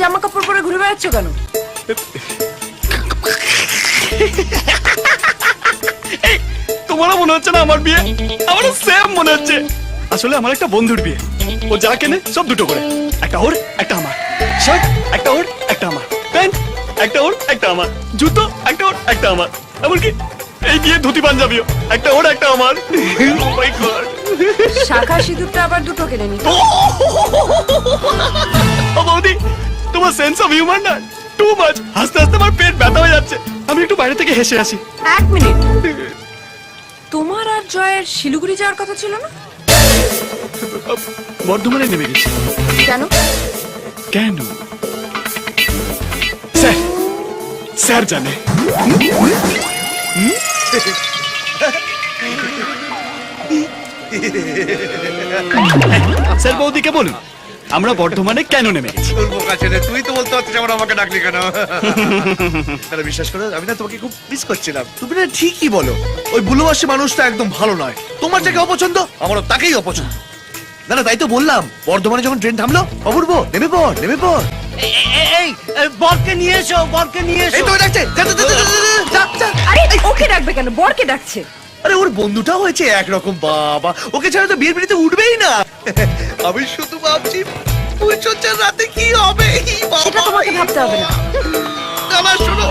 জামা কাপড় পরে ঘুরে বেড়াচ্ছ কেন? তোমারও মনে হচ্ছে না আমার বিয়ে? আমারও সেম মনে হচ্ছে। আসলে আমার একটা বন্ধুর বিয়ে। ও যা কেনে সব দুটো করে। একটা ওর একটা আমার। শার্ট একটা ওর একটা আমার। প্যান্ট একটা ওর একটা আমার। জুতো একটা ওর একটা আমার। এমনকি এই বিয়ে ধুতি পাঞ্জাবিও। একটা ওর একটা আমার। Oh! শাখা সিঁদুরটা আবার দুটো কিনে নি ও বৌদি তোমার সেন্স অফ হিউমার না? টু মাচ হাসতে হাসতে আমার পেট ব্যথা হয়ে যাচ্ছে। আমি একটু বাইরে থেকে হেসে আসি। এক মিনিট। তোমার আর জয়ের শিলিগুড়ি যাওয়ার কথা ছিল না? বর্ধমানে নেমে গেছি। কেন? কেন? স্যার স্যার জানে। স্যার বৌদিকে বলুন? আমরা বর্ধমানে কেন নেমে গেছি? তুই তো বলতে পারছিস আমার আমাকে ডাকলি কেন? তাহলে বিশ্বাস করো আমি না তোমাকে খুব মিস করছিলাম। তুমি না ঠিকই বলো ওই বুলোবাসী মানুষটা একদম ভালো নয়। তোমার যাকে অপছন্দ আমারও তাকেই অপছন্দ। না না তাই তো বললাম বর্ধমানে যখন ট্রেন থামলো অপূর্ব নেমে পড় নেমে পড়। এই বরকে নিয়ে এসো বরকে নিয়ে এই এসো। তো ডাকছে। আরে ওকে ডাকবে কেন? বরকে ডাকছে। আরে ওর বন্ধুটাও হয়েছে একরকম বাবা। ওকে ছাড়া তো বিয়ের বিড়িতে উঠবেই না। আমি শুধু ভাবছি পুজোর রাতে কি হবে? সেটা তোমাকে ভাবতে হবে না। শোনো।